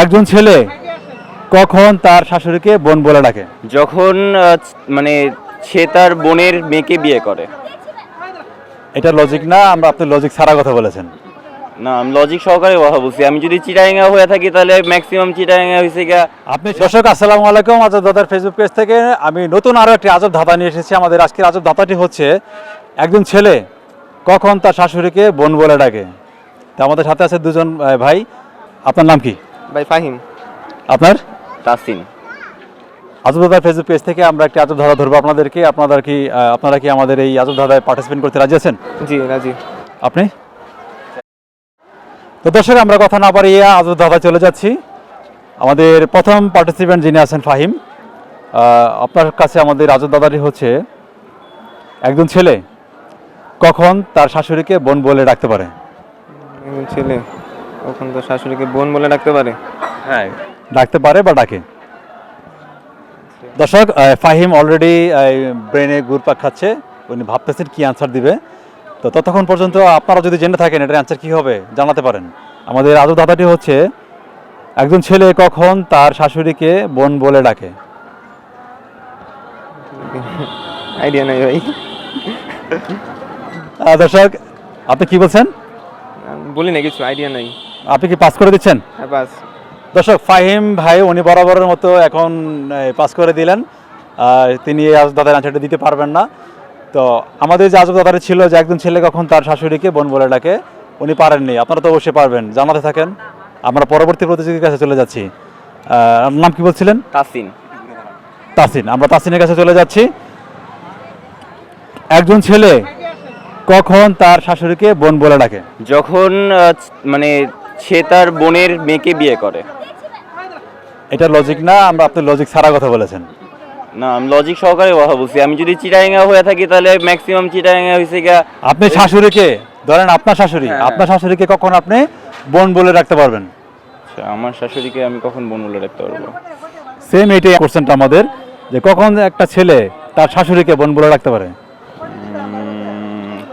একজন ছেলে কখন তার শাশুড়িকে বোন বলে ডাকে? যখন মানে সে তার বোনের মেয়েকে বিয়ে করে। এটা লজিক না? আমরা আপনি লজিক ছাড়া কথা বলেছেন। না আমি লজিক সহকারে কথা বলছি। আমি যদি চিটাঙ্গা হয়ে থাকি তাহলে ম্যাক্সিমাম চিটাঙ্গা হয়েছে গিয়া আপনি দর্শক আসসালামু আলাইকুম। আজব দাদার ফেসবুক পেজ থেকে আমি নতুন আরও একটি আজব ধাঁধা নিয়ে এসেছি। আমাদের আজকের আজব ধাঁধাটি হচ্ছে একজন ছেলে কখন তার শাশুড়িকে বোন বলে ডাকে? তা আমাদের সাথে আছে দুজন ভাই। আপনার নাম কি? ভাই ফাহিম। আপনার? তাসিন। আজব দাদার ফেসবুক পেজ থেকে আমরা একটি আজব ধাঁধা ধরবো আপনাদেরকে। আপনারা কি আপনারা কি আমাদের এই আজব ধাঁধায় পার্টিসিপেট করতে রাজি আছেন? জি রাজি। আপনি? তো দর্শক আমরা কথা না পারিয়ে আজব দাদা চলে যাচ্ছি। আমাদের প্রথম পার্টিসিপেন্ট যিনি আছেন ফাহিম আপনার কাছে আমাদের আজব দাদাটি হচ্ছে একজন ছেলে কখন তার শাশুড়িকে বোন বলে ডাকতে পারে? একজন ছেলে। কখন তো শাশুড়িকে বোন বলে ডাকতে পারে। হ্যাঁ। ডাকতে পারে বা ডাকে? দর্শক ফাহিম অলরেডি ব্রেনে ঘুরপাক খাচ্ছে। উনি ভাবতেছেন কি আনসার দিবে। তো ততক্ষণ পর্যন্ত আপনারা যদি জেনে থাকেন এটার অ্যান্সার কি হবে জানাতে পারেন। আমাদের আদৌ দাদাটি হচ্ছে একজন ছেলে কখন তার শাশুড়িকে বোন বলে ডাকে? আইডিয়া নাই ভাই। দর্শক আপনি কি বলছেন? বলি না কিছু আইডিয়া নাই। আপনি কি পাস করে দিচ্ছেন? হ্যাঁ বাস দর্শক ফাহিম ভাই উনি বরাবরের মতো এখন পাস করে দিলেন। তিনি এই আজব দাদার আনসারটা দিতে পারবেন না। তো আমাদের যে আজব দাদাটা ছিল যে একজন ছেলে কখন তার শাশুড়িকে বোন বলে ডাকে উনি পারেননি। আপনারা তো অবশ্যই পারবেন জানাতে থাকেন। আমরা পরবর্তী প্রতিযোগীর কাছে চলে যাচ্ছি। নাম কি বলছিলেন? তাসিন। তাসিন। আমরা তাসিনের কাছে চলে যাচ্ছি। একজন ছেলে কখন তার শাশুড়িকে বোন বলে ডাকে? যখন মানে সে তার বোনের মেয়েকে বিয়ে করে। এটা লজিক না? আমরা আপনি লজিক ছাড়া কথা বলেছেন। না আমি লজিক সহকারে কথা বলছি। আমি যদি চিটাঙ্গা হয়ে থাকি তাহলে ম্যাক্সিমাম চিটাঙ্গা হয়েছে গিয়া আপনি শাশুড়িকে ধরেন আপনার শাশুড়ি। হ্যাঁ। আপনার শাশুড়িকে কখন আপনি বোন বলে রাখতে পারবেন? আচ্ছা, আমার শাশুড়িকে আমি কখন বোন বলে রাখতে পারব? সেম এইটাই কোশ্চেনটা আমাদের যে কখন একটা ছেলে তার শাশুড়িকে বোন বলে রাখতে পারে।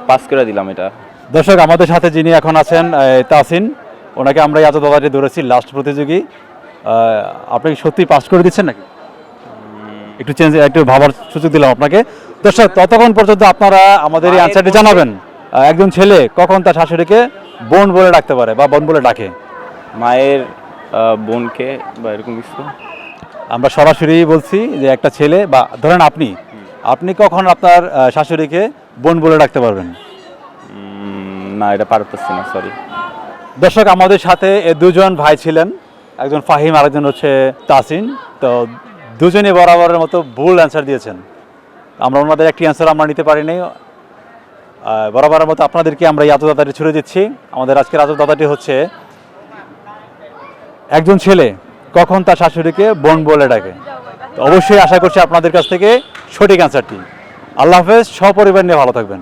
পাস করে দিলাম এটা। দর্শক আমাদের সাথে যিনি এখন আছেন তাসিন ওনাকে আমরা এত দাদাটি ধরেছি লাস্ট প্রতিযোগী। আপনি সত্যি পাস করে দিচ্ছেন নাকি? একটু চেঞ্জ একটু ভাবার সুযোগ দিলাম আপনাকে। দর্শক ততক্ষণ পর্যন্ত আপনারা আমাদের এই আনসারটি জানাবেন। একজন ছেলে কখন তার শাশুড়িকে বোন বলে ডাকতে পারে বা বোন বলে ডাকে? মায়ের বোনকে বা এরকম কিছু? আমরা সরাসরি বলছি যে একটা ছেলে বা ধরেন আপনি আপনি কখন আপনার শাশুড়িকে বোন বলে ডাকতে পারবেন? না এটা পারতেছি না সরি দর্শক, আমাদের সাথে এ দুজন ভাই ছিলেন। একজন ফাহিম, আরেকজন হচ্ছে তাসিন তো দুজনই বরাবরের মতো ভুল অ্যান্সার দিয়েছেন। আমরা ওনাদের একটি অ্যান্সার আমরা নিতে পারিনি। বরাবরের মতো আপনাদেরকে আমরা এই আতদাতাটি ছুড়ে দিচ্ছি। আমাদের আজকের আতদাতাটি হচ্ছে একজন ছেলে। কখন তার শাশুড়িকে বোন বলে ডাকে? অবশ্যই আশা করছি আপনাদের কাছ থেকে সঠিক অ্যান্সারটি আল্লাহ হাফেজ, সপরিবার নিয়ে ভালো থাকবেন।